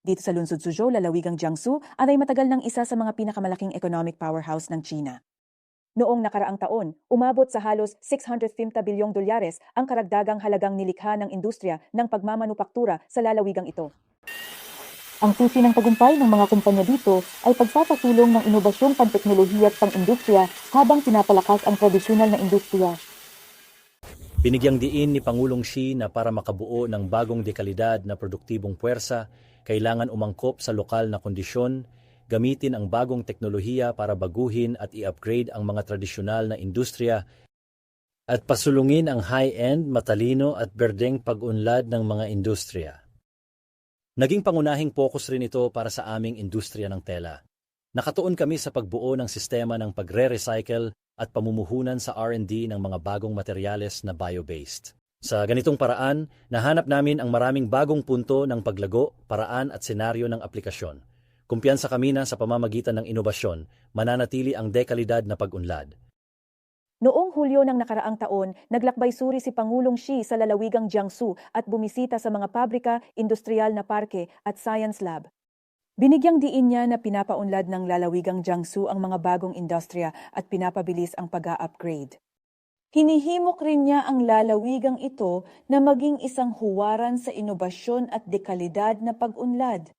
Dito sa lungsod Suzhou, lalawigang Jiangsu, ay matagal ng isa sa mga pinakamalaking economic powerhouse ng China. Noong nakaraang taon, umabot sa halos 650 bilyong dolyares ang karagdagang halagang nilikha ng industriya ng pagmamanupaktura sa lalawigang ito. Ang susi ng tagumpay ng mga kumpanya dito ay pagsapasulong ng inobasyong panteknolohiya at pang-industriya habang pinapalakas ang tradisyonal na industriya. Binigyang diin ni Pangulong Xi na para makabuo ng bagong dekalidad na produktibong puwersa, kailangan umangkop sa lokal na kondisyon, gamitin ang bagong teknolohiya para baguhin at i-upgrade ang mga tradisyonal na industriya, at pasulungin ang high-end, matalino at berdeng pag-unlad ng mga industriya. Naging pangunahing focus rin ito para sa aming industriya ng tela. Nakatuon kami sa pagbuo ng sistema ng pagre-recycle at pamumuhunan sa R&D ng mga bagong materyales na bio-based. Sa ganitong paraan, nahanap namin ang maraming bagong punto ng paglago, paraan at senaryo ng aplikasyon. Kumpiyansa kami na sa pamamagitan ng inobasyon, mananatili ang dekalidad na pag-unlad. Noong Hulyo ng nakaraang taon, naglakbay suri si Pangulong Xi sa lalawigang Jiangsu at bumisita sa mga pabrika, industrial na parke at science lab. Binigyang diin niya na pinapaunlad ng lalawigang Jiangsu ang mga bagong industriya at pinapabilis ang pag-upgrade. Hinihimok rin niya ang lalawigang ito na maging isang huwaran sa inobasyon at dekalidad na pag-unlad.